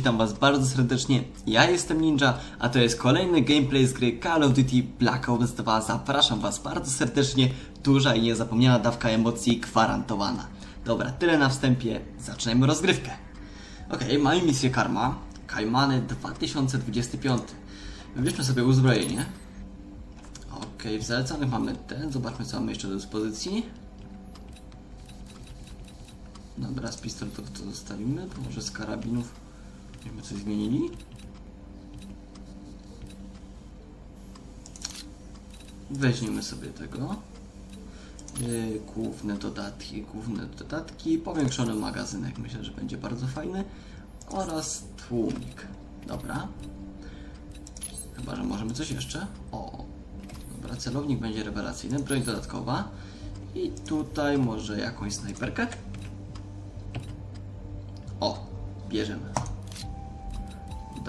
Witam was bardzo serdecznie. Ja jestem Ninja, a to jest kolejny gameplay z gry Call of Duty Black Ops 2. Zapraszam was bardzo serdecznie. Duża i niezapomniana dawka emocji gwarantowana. Dobra, tyle na wstępie. Zaczynajmy rozgrywkę. Okej, mamy misję Karma. Kajmany 2025. Wybierzmy sobie uzbrojenie. Okej, w zalecanych mamy ten. Zobaczmy co mamy jeszcze do dyspozycji. Dobra, z pistoletów to zostawimy, to może z karabinów byśmy coś zmienili. Weźmiemy sobie tego. Yy, Główne dodatki, główne dodatki, powiększony magazynek, myślę, że będzie bardzo fajny oraz tłumik. Dobra. Chyba, że możemy coś jeszcze. O, dobra, celownik będzie rewelacyjny, broń dodatkowa. I tutaj może jakąś snajperkę. O, bierzemy.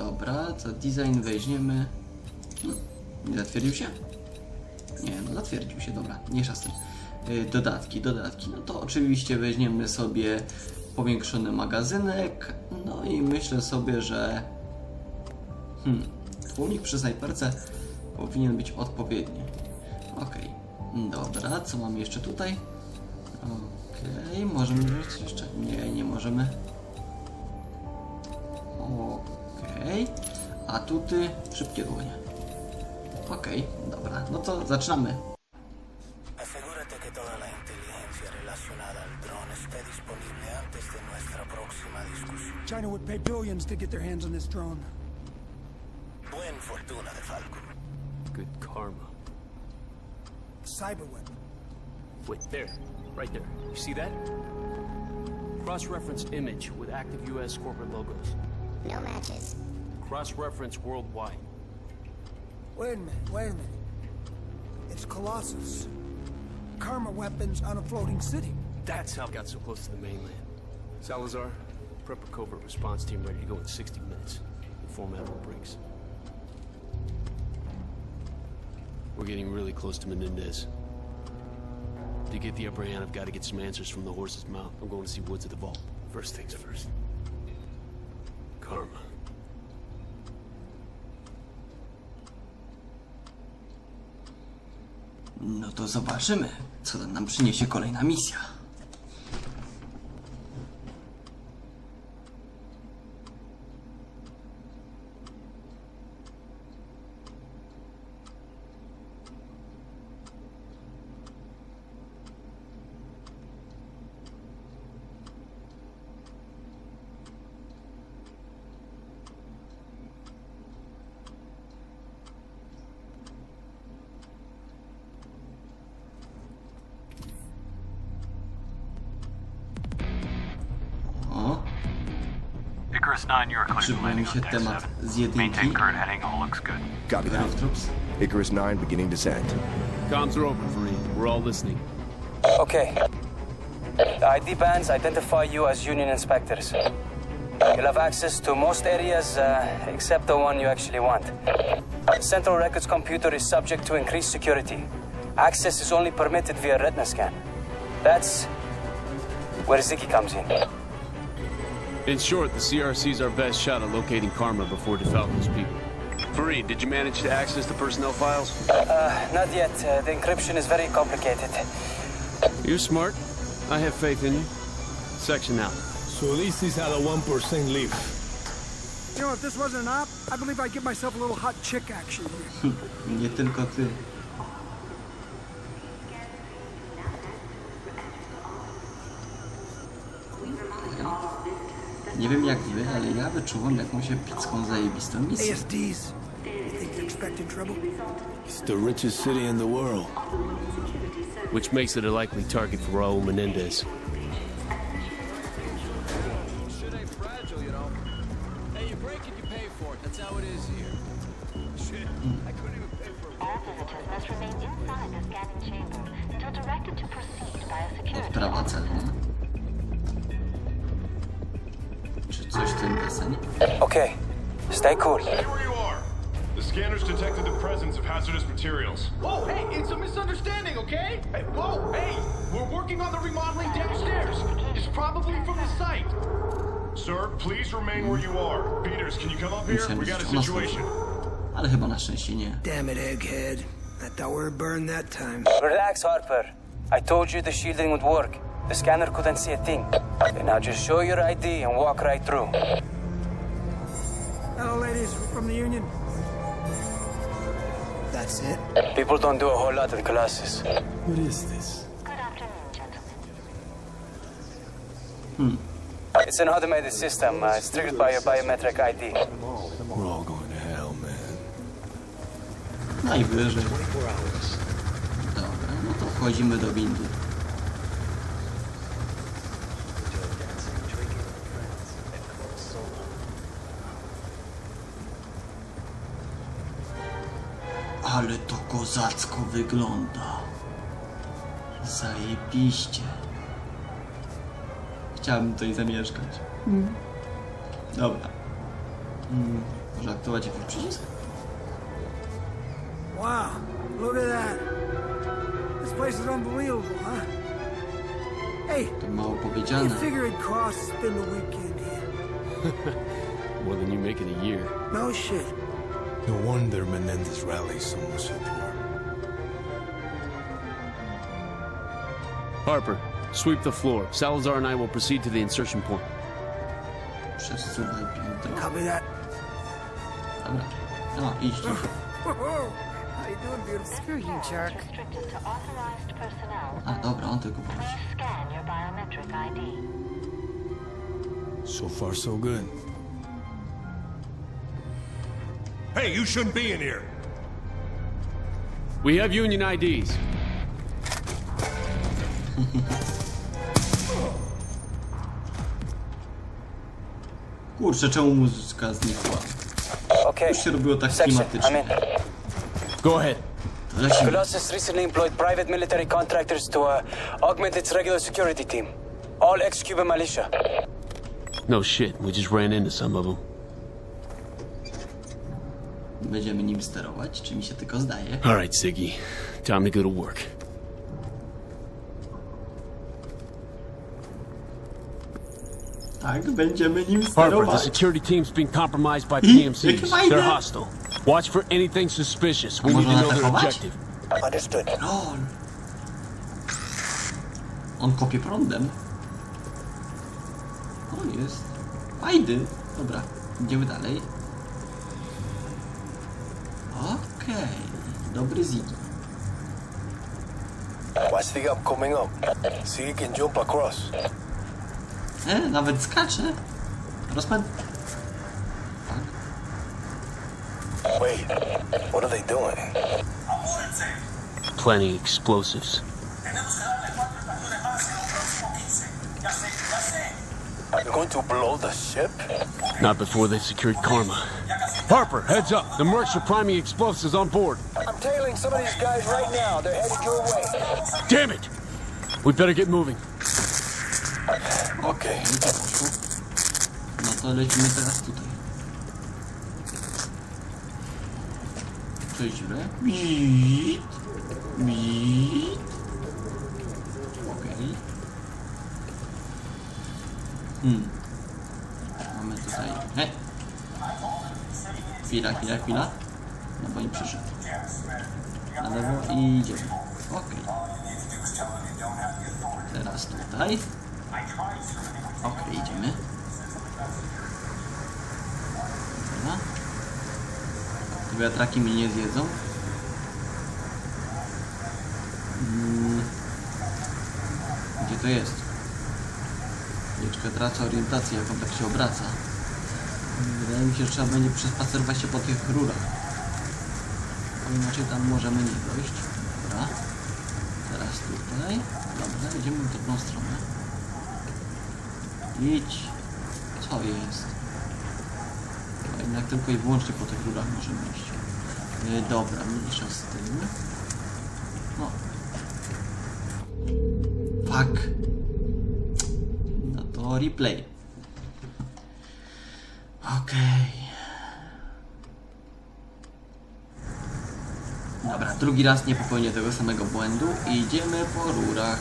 Dobra, to design weźmiemy. Hmm, nie zatwierdził się? Nie, no zatwierdził się, dobra, mniejsza z. Yy, dodatki, dodatki. No to oczywiście weźmiemy sobie powiększony magazynek. No i myślę sobie, że hmm, tłumik przy snajperce powinien być odpowiedni. Okej, dobra, co mamy jeszcze tutaj? Okej, możemy wziąć jeszcze? Nie, nie możemy. Okej. A tutaj szybkie dłonie. Okej, dobra. No to zaczynamy. Asegúrate que toda la inteligencia relacionada al dron esté disponible antes de nuestra próxima discusión. China would pay billions to get their hands on this drone. Buen fortuna de Falcon. Good karma. Cyber weapon. Wait, there. Right there. You see that? Cross-referenced image with active U.S. corporate logos. No matches. Cross-reference worldwide. Wait a minute, wait a minute. It's Colossus. Karma weapons on a floating city. That's how it got so close to the mainland. Salazar, prep a covert response team ready to go in 60 minutes. Inform Admiral Briggs. We're getting really close to Menendez. To get the upper hand, I've got to get some answers from the horse's mouth. I'm going to see Woods at the vault. First things first. Karma. No to zobaczymy, co nam przyniesie kolejna misja. On się deck temat z jedynki. Maintain current heading, all looks good. Copy that. Grove Troops. Icarus 9 beginning descent. Comms are open, Fareed. We're all listening. Okay. The ID bands identify you as Union inspectors. You'll have access to most areas uh, except the one you actually want. Central Records computer is subject to increased security. Access is only permitted via retina scan. That's where Ziggy comes in. In short, the CRC's our best shot at locating Karma before DeFalco's people. Fareed, did you manage to access the personnel files? Uh, not yet. Uh, the encryption is very complicated. You're smart. I have faith in you. Section out. So this is how a 1% live. You know, if this wasn't an op, I believe I'd give myself a little hot chick action here. Nie wiem jak wy, ale ja wyczuwam jakąś epicką, zajebistą misję. ASDs. You think they're expecting trouble? It's the richest city in the world. Which makes it a likely target for Raul Menendez. A to na situation. Ale chyba na szczęście nie. Damn it, Egghead. I thought we were burned that time. Relax, Harper. I told you the shielding would work. The scanner couldn't see a thing. Okay, now just show your ID and walk right through. Hello, ladies. We're from the Union. That's it? People don't do a whole lot in classes. What is this? Good afternoon, gentlemen. It's an automated system. Uh, it's triggered by your biometric ID. We're all going to hell, man. Najwyżej. Dobra, no to wchodzimy do windy. Ale to kozacko wygląda. Zajebiście. Chciałbym tutaj zamieszkać. Dobra. Mm, może aktywować jakiś przycisk? Wow, look at that. This place is unbelievable, huh? Hey, To mało you powiedziane. figure it costs to spend the weekend here. More than you make in a year. No shit. No wonder Menendez rallies so much support. Harper, sweep the floor. Salazar and I will proceed to the insertion point. Przesuwaj piętro. Copy that. Dobra. No, idź tu. How you doing, beautiful? Screw you, jerk. Restricted to authorized personnel. A, dobra, on tylko pochodzi. Scan your biometric ID. So far, so good. Hey, you shouldn't be in here. We have Union IDs. Kurczę, czemu muzyka znikła? Okay. Już się robiło tak klimatycznie. Go ahead. Lecimy. Colossus recently employed private military contractors to uh, augment its regular security team. All ex-Cuban militia. No shit, we just ran into some of them. Będziemy nim sterować, czy mi się tylko zdaje? All right, Ziggy. Time to go to work. Tak, będziemy nim Harper, the sterować. security team's been compromised by? PMCs. They're hostile. Watch for anything suspicious. We need to know their atakować? objective. Understood. Lol. On kopie prądem. O, jest. Fajny. Dobra, idziemy dalej. Okej. Dobry Ziggy. Watch the gap coming up. See you can jump across. E, nawet skacze. Rozpęd... Tak. Wait, what are they doing? Planting explosives. You're going to blow the ship? Not before they've secured Karma. Harper, heads up. The mercs are priming explosives on board. I'm tailing some of these guys right now. They're headed your way. Damn it! We better get moving. Okay. To poszło. No to lecimy teraz tutaj. Przez dziurę. Bit. Bit. Okej. Hmm. Mamy tutaj... E. Chwila, chwila, chwila. No bo nie przyszedł. Na lewo i idziemy. Okej. Teraz tutaj. Okej, idziemy. Dobra. Te wiatraki mnie nie zjedzą. Mm. Gdzie to jest? Wieczka tracę orientację, jak on tak się obraca. Wydaje mi się, że trzeba będzie przespacerować się po tych rurach. bo inaczej tam możemy nie dojść. Dobra. Teraz tutaj. Dobra, idziemy w drugą stronę. Idź. Co jest? No jednak tylko i wyłącznie po tych rurach możemy iść. Yy, dobra, mniejsza z tym. No. Fuck. No to replay. Okej. Dobra, drugi raz nie popełnię tego samego błędu idziemy po rurach.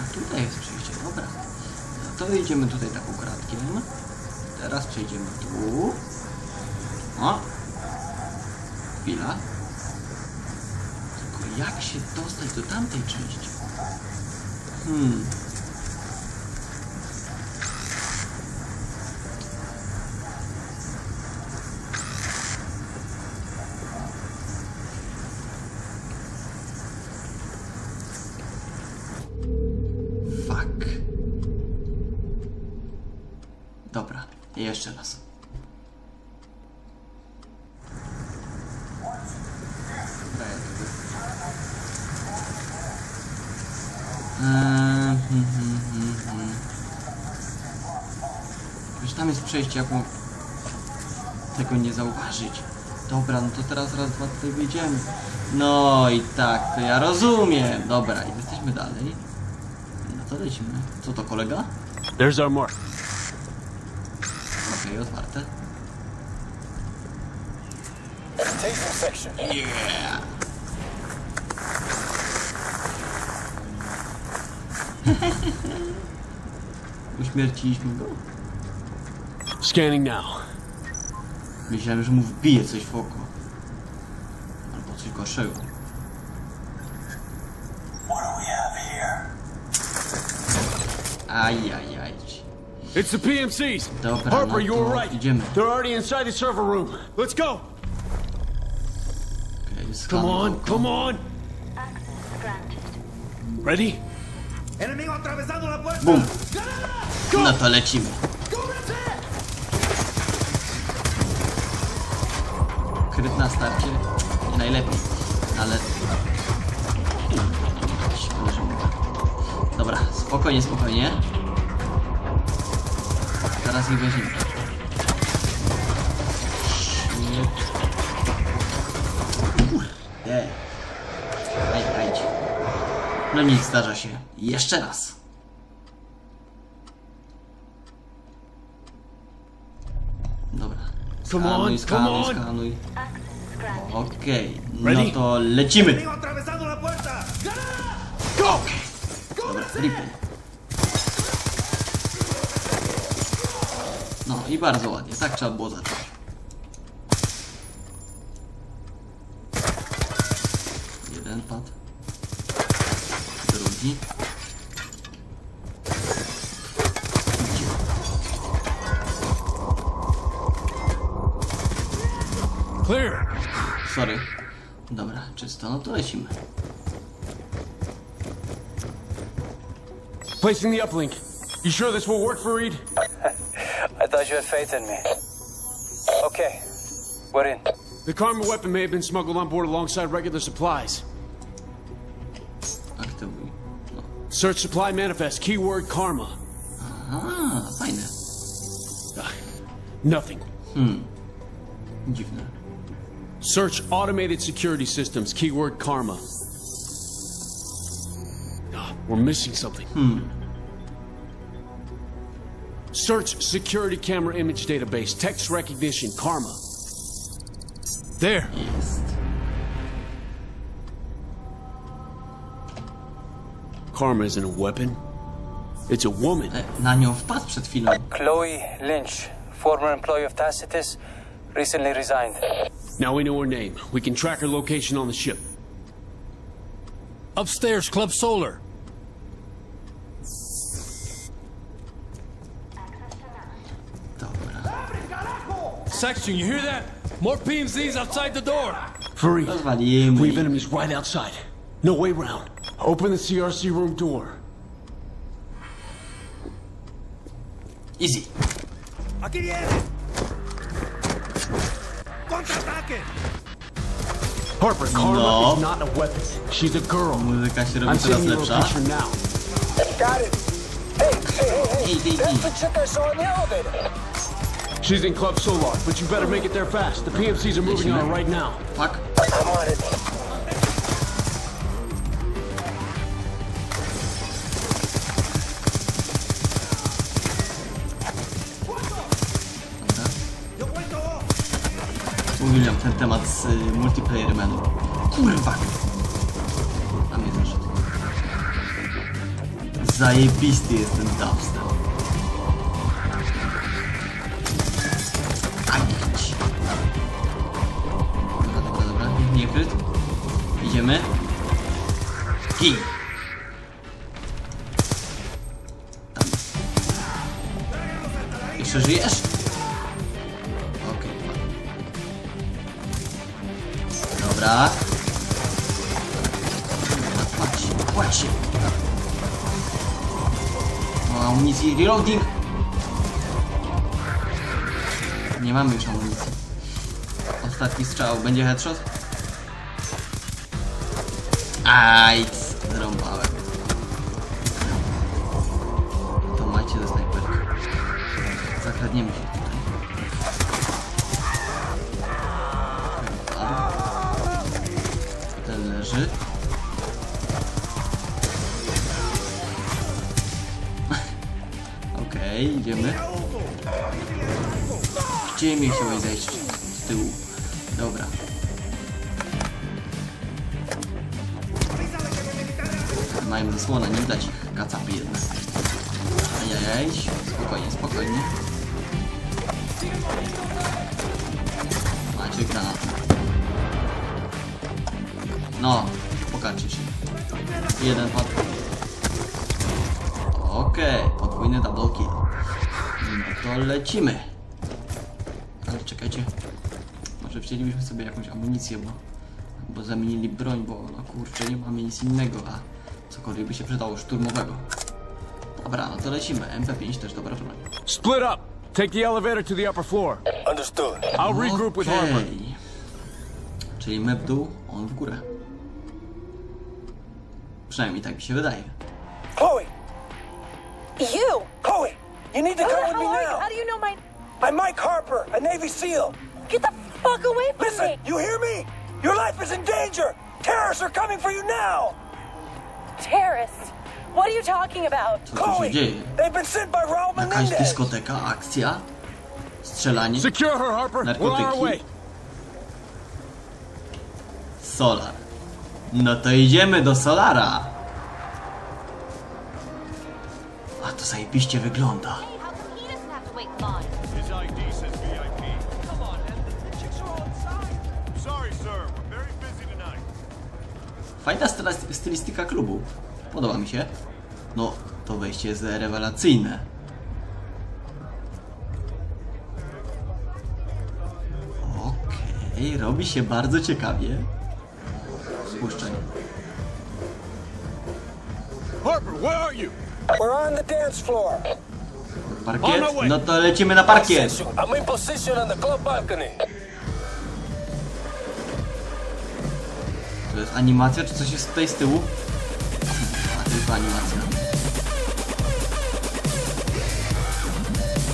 A tutaj jest przejście, dobra. To idziemy tutaj taką kratkiem. Teraz przejdziemy tu. O! Chwila. Tylko jak się dostać do tamtej części? Hmm. Hmm, hmm. Już tam jest przejście, jak mógł tego nie zauważyć. Dobra, no to teraz raz, dwa, tutaj wyjdziemy. No i tak, to ja rozumiem. Dobra, i jesteśmy dalej. No to lecimy. Co to, kolega? There's our mark. Okej, otwarte. Tasting section. Yeah! Uśmierciliśmy go. Scanning now. Myślałem, że mu wbije coś w oko. Albo coś gorszego. What do we have here? Ajajaj. It's the PMCs. Dobra, Harper, no you to were right. idziemy. They're already inside the server room. Let's go. Okej, Come on, come on. Access granted. Ready? Bum! No to lecimy. Kryt na starcie. Nie najlepiej, ale... Dobra, spokojnie, spokojnie. Teraz ich weźmiemy. No nic, zdarza się. Jeszcze raz. Dobra. Come Skanuj, on, skanuj, come on. skanuj. Okej, no Ready? to lecimy. Go! Dobra, replay. No i bardzo ładnie, tak trzeba było zacząć. Drugi. Clear. Sorry. Dobra, czysto, no to lecimy. Placing the uplink. You sure this will work for Reed? I thought you had faith in me. Okay, we're in. The Karma weapon may have been smuggled on board alongside regular supplies. Search supply manifest. Keyword Karma. Aha, fajne. Ah, Nothing. Hmm. Dziwne. Search automated security systems. Keyword Karma. Ah, We're missing something. Hmm. Search security camera image database. Text recognition. Karma. There. Jest. Karma isn't a weapon. It's a woman. Na nią wpadł przed chwilą. Chloe Lynch, former employee of Tacitus, recently resigned. Now we know her name. We can track her location on the ship. Upstairs, Club Solar. Section, you hear that? More PMCs outside the door. Free. Rozwalimy. We ich. have enemies right outside. No way round. Open the CRC room door. Easy. Aquí viene. Contraataque. Harper, Karma No. is not a weapon. She's a girl. Muzyka się I'm robi coraz sending you a lepsza. location now. Got it. Hey, hey, hey, hey. Ej, ej, That's ej. the chick I saw in the elevator. She's in Club Solar, but you better make it there fast. The PMCs are moving on right now. Fuck. I'm on it. Ten temat z y, multiplayerem. Kurwa! A mnie zaszedł. Zajebisty jest ten dubstep. Aj, idź. Dobra, dobra, dobra. Nie kryt. Idziemy. Gin. Tam. Jeszcze żyjesz? Dobra. Płać, płać się. O, amunicji, reloading. Nie mamy już amunicji. Ostatni strzał, będzie headshot? Aj, widać. Kacapy jedne. Ajajaj, spokojnie, spokojnie. Macie granat. No, pokażcie się. Jeden padł. Okej, podwójny double kill. No to lecimy. Ale czekajcie. Może wzięlibyśmy sobie jakąś amunicję, bo, bo zamienili broń, bo no kurczę, nie mamy nic innego, a cokolwiek by się przydało szturmowego. Dobra, no to lecimy. MP5 też dobra broń. Split up. Take the elevator to the upper floor. Understood. I'll regroup with Harper. Czyli my w dół, on w górę. Przynajmniej tak mi się wydaje. Chloe, You! Chloe, you need to come with me hell are you? now. How do you know my... I'm Mike Harper, a Navy SEAL. Get the fuck away from Listen, me! you hear me? Your life is in danger. Terrorists are coming for you now. Terrorists! What are you talking about? Co tu się Chloe, dzieje? they've been sent by Raul Jakaś dyskoteka, akcja, strzelanie, Secure her, Harper. We're on our way. narkotyki. Solar. No to idziemy do Solara. A to zajebiście wygląda. Fajna stylistyka klubu. Podoba mi się. No, to wejście jest rewelacyjne. Okej, robi się bardzo ciekawie. Spuszczaj. Harper, where are you? We're on the dance floor. Parkiet? No to lecimy na parkiet. I'm in position on the club balcony. To jest animacja, czy coś jest tutaj z tyłu? A, tylko animacja.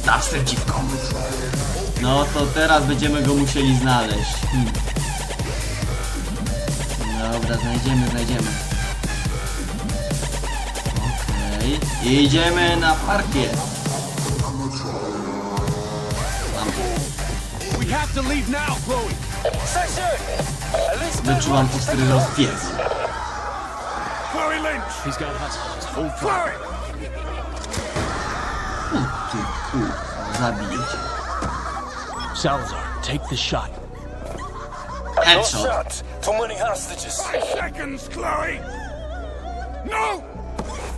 Dubstep dziwką. No to teraz będziemy go musieli znaleźć. Hmm. Dobra, znajdziemy, znajdziemy. Okej. Idziemy na parkiet. Mam. We have to leave now, Chloe. Section. At least Wyczułam ostry rozpies. Chloe Lynch. He's got hostages. Hold fire. Ty kur... Zabiję cię. Salazar, take the shot. no Headshot. shots. Too many hostages. Five Seconds, Chloe! No!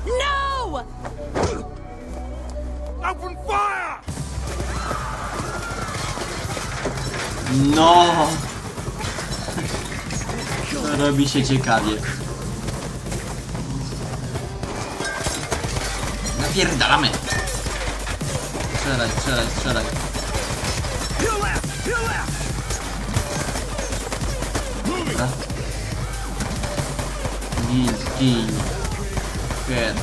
No! Open fire! No! Robi się ciekawie. Napierdalamy! Strzelaj, strzelaj, strzelaj. Dobra. Gin, gin. Head.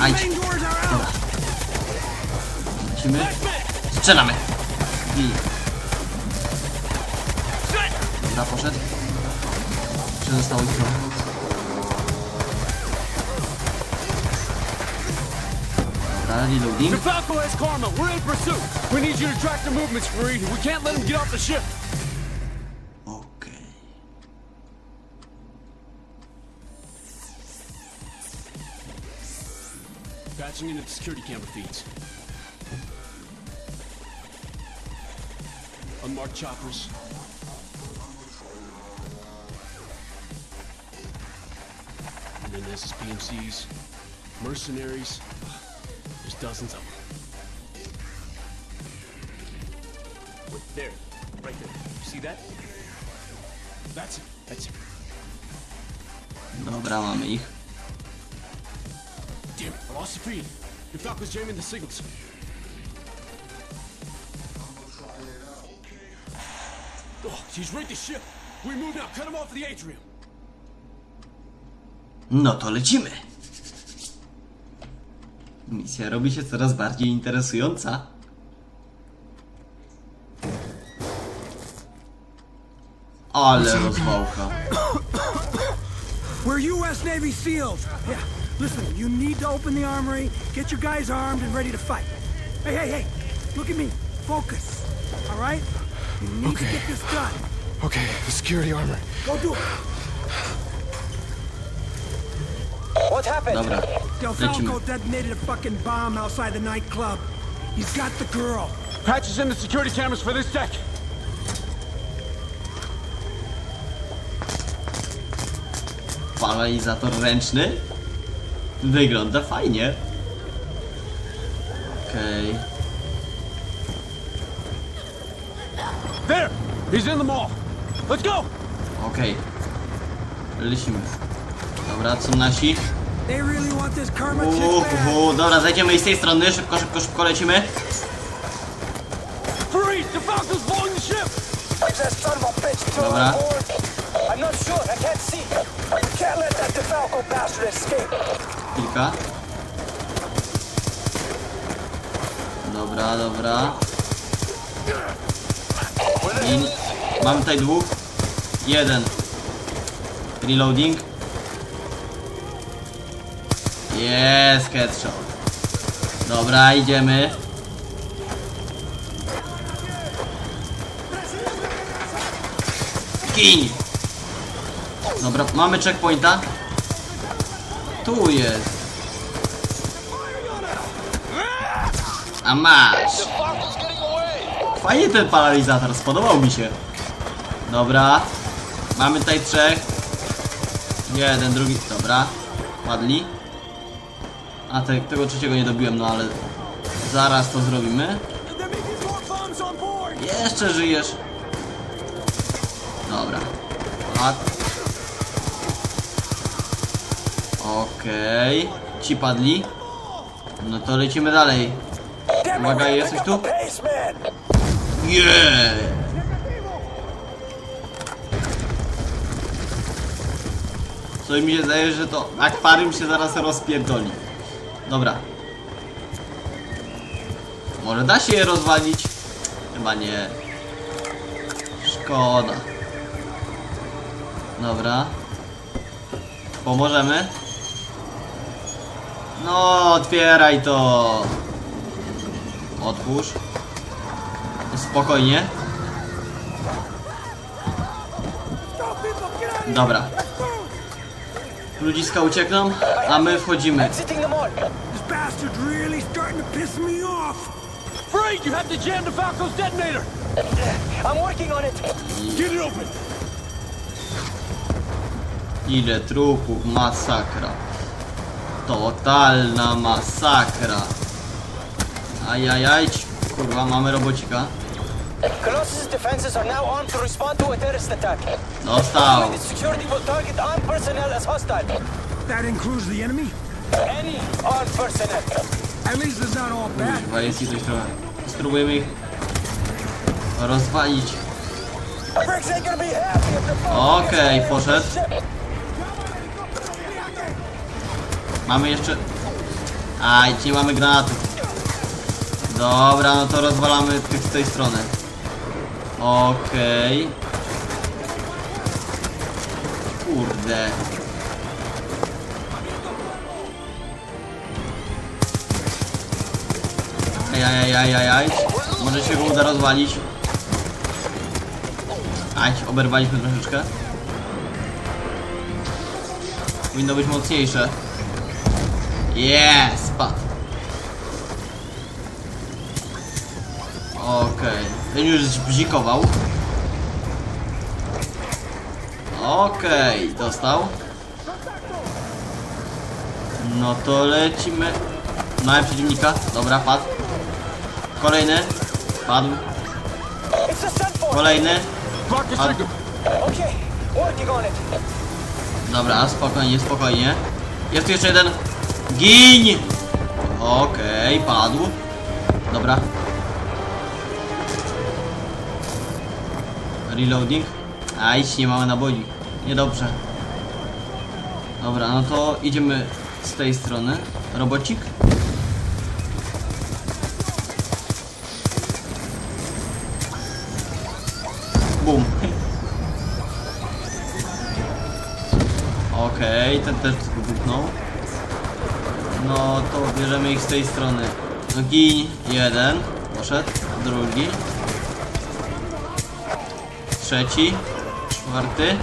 Aj. Dobra. Lecimy. Strzelamy. Gin. Dobra, poszedł. Ich trochę. Dobra, reloading. DeFalco has Karma. We're in pursuit. We need you to track their movements, Fareed. We can't let them get off the ship. Okej. Patching into the security camera feeds. Unmarked choppers. And then there's PMCs, mercenaries. There's dozens of them. Wait, there, right there. You see that? That's it. That's it. Dobra, mamy ich. Damn, it, I lost the feed. DeFalco's jamming the signals. Oh, he's rigged the ship. We move now. Cut him off the atrium. No to lecimy. Misja robi się coraz bardziej interesująca. Ale rozwałka. We're U.S. Navy SEALs. Yeah. Listen, you need to open the armory, get your guys armed and ready to fight. Hey, hey, hey! Look at me. Focus. All right? You need to Okay. get this done. Okay, the security armor. Go do it. What happened? Dobra. Falco detonated a fucking bomb outside the nightclub. He's got the girl. Patches in the security cameras for this deck. Paralizator ręczny. Wygląda fajnie. Okej. There! He's in the mall. Let's go! Okej. Lecimy. Dobra, co nasi? Uhu, dobra, zajdziemy i z tej strony. Szybko, szybko, szybko lecimy. Dobra. Kilka. Dobra, dobra. I mamy tutaj dwóch. Jeden. Reloading. Jest headshot. Dobra, idziemy. Gin! Dobra, mamy checkpointa. Tu jest. A masz. Fajnie ten paralizator, spodobał mi się. Dobra. Mamy tutaj trzech. Jeden, drugi. Dobra. Padli. A te, tego trzeciego nie dobiłem, no ale zaraz to zrobimy. Jeszcze żyjesz. Dobra. Tak. Okej. Ci padli. No to lecimy dalej. Uwaga, jest coś tu? Yeah! Coś mi się zdaje, że to akwarium się zaraz rozpierdoli. Dobra. Może da się je rozwalić? Chyba nie. Szkoda. Dobra. Pomożemy? No, otwieraj to. Otwórz. Spokojnie. Of here. Dobra. Ludziska uciekną, a my wchodzimy. You have to jam detonator! I'm working on it. Get it open! Ile trupów, masakra. Totalna masakra. Ajajaj, kurwa, mamy robocika. Colossus' defenses are now armed to respond to a terrorist attack. Dostał. The security will target armed personnel as hostile. That includes the enemy? Any armed personnel. At least it's not all bad. Chyba jest i coś trochę. Spróbujemy ich rozwalić. Okej, gets poszedł. Mamy jeszcze... Aj, nie mamy granatów. Dobra, no to rozwalamy tych z tej strony. Okej. Kurde. Aj, aj, aj, aj, aj. Może się go uda rozwalić. Aj, oberwaliśmy troszeczkę. Powinno być mocniejsze. Jest, spadł. Okej. Ten już bzikował. Okej, dostał. No to lecimy. Mamy przeciwnika. Dobra, padł. Kolejny. Padł. Kolejny. Padł. Okay. Dobra, spokojnie, spokojnie. Jest tu jeszcze jeden. Gin! Okej, padł. Dobra. Reloading. A idź, nie mamy naboi. Niedobrze. Dobra, no to idziemy z tej strony. Robocik. Bum. Okej, ten też wybuchnął. No to bierzemy ich z tej strony. No gin, jeden. Poszedł. Drugi. Trzeci. Czwarty.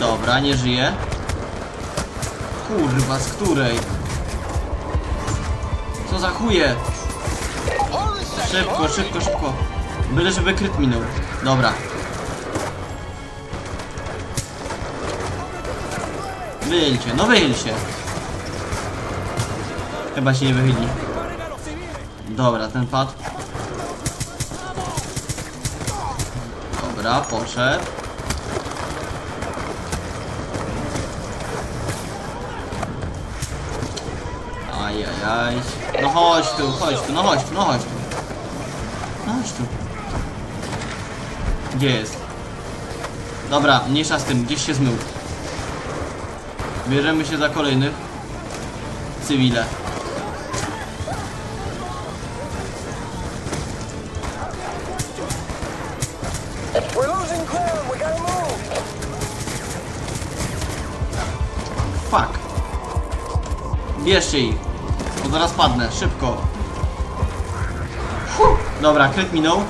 Dobra, nie żyje. Kurwa, z której? Co za chuje? Szybko, szybko, szybko. Byle żeby kryt minął. Dobra. Wychyl się, no wychyl się. Chyba się nie wychyli. Dobra, ten padł. Dobra, poszedł. No chodź tu, chodź tu, no chodź tu, no chodź tu. No chodź tu. Gdzie jest? Dobra, mniejsza z tym, gdzieś się zmył. Bierzemy się za kolejnych cywile. Bierzcie ich. Bo zaraz padnę, szybko. Dobra, kryt minął.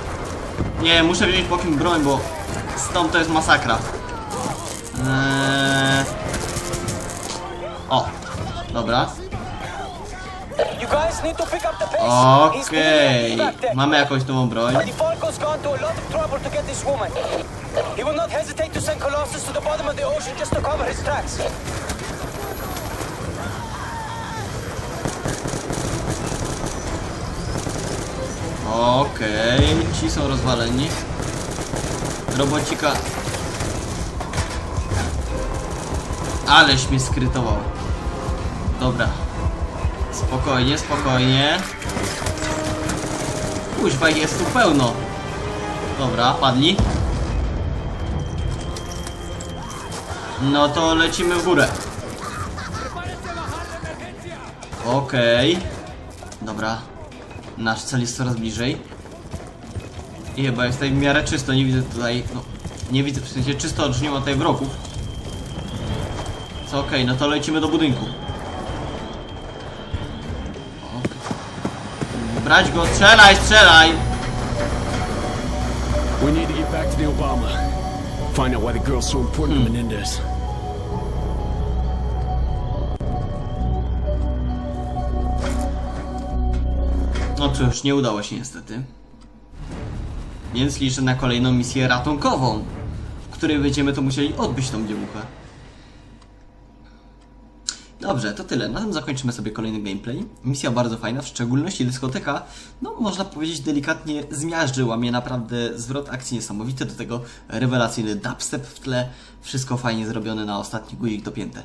Nie, muszę wziąć bokiem broń, bo stąd to jest masakra. Eee... O, dobra. Okej, deck. mamy jakąś nową broń. He will not hesitate to send Colossus to the bottom of the ocean just to cover his tracks. Okej, ci są rozwaleni. Robocika. Aleś mnie skrytował. Dobra. Spokojnie, spokojnie. Kuźwa, jest tu pełno. Dobra, padli. No to lecimy w górę. Okej. Dobra. Nasz cel jest coraz bliżej. I chyba jest tutaj w miarę czysto, nie widzę tutaj, no, nie widzę, w sensie czysto, że nie ma tutaj wrogów. Co okej, no to lecimy do budynku. Okej. Brać go, strzelaj, strzelaj! We need to get back to the Obama. Find out why the girl's so important to Menendez. No cóż, nie udało się niestety. Więc liczę na kolejną misję ratunkową, w której będziemy to musieli odbyć tą dziewuchę. Dobrze, to tyle. Na tym zakończymy sobie kolejny gameplay. Misja bardzo fajna, w szczególności dyskoteka, no można powiedzieć delikatnie zmiażdżyła mnie naprawdę zwrot akcji niesamowity, do tego rewelacyjny dubstep w tle, wszystko fajnie zrobione na ostatni guzik dopięte.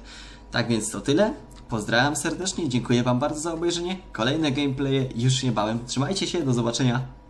Tak więc to tyle. Pozdrawiam serdecznie, dziękuję Wam bardzo za obejrzenie. Kolejne gameplaye już niebawem. Trzymajcie się, do zobaczenia.